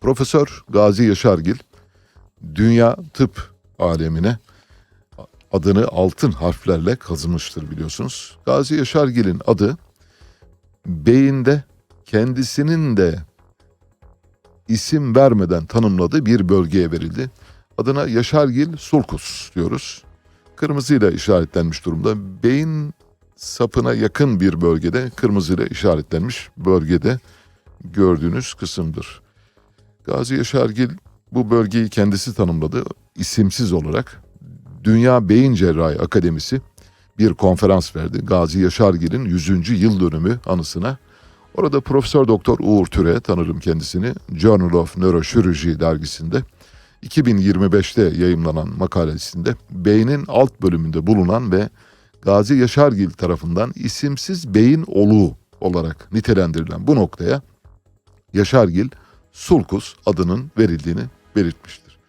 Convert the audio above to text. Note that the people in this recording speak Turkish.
Profesör Gazi Yaşargil dünya tıp alemine adını altın harflerle kazımıştır biliyorsunuz. Gazi Yaşargil'in adı beyinde kendisinin de isim vermeden tanımladığı bir bölgeye verildi. Adına Yaşargil sulcus diyoruz. Kırmızıyla işaretlenmiş durumda. Beyin sapına yakın bir bölgede kırmızıyla işaretlenmiş bölgede gördüğünüz kısımdır. Gazi Yaşargil bu bölgeyi kendisi tanımladı isimsiz olarak. Dünya Beyin Cerrahi Akademisi bir konferans verdi. Gazi Yaşargil'in 100. yıl dönümü anısına. Orada Profesör Doktor Uğur Türe tanırım kendisini. Journal of Neurochirurgy dergisinde 2025'te yayımlanan makalesinde beynin alt bölümünde bulunan ve Gazi Yaşargil tarafından isimsiz beyin oluğu olarak nitelendirilen bu noktaya Yaşargil sulcus adının verildiğini belirtmiştir.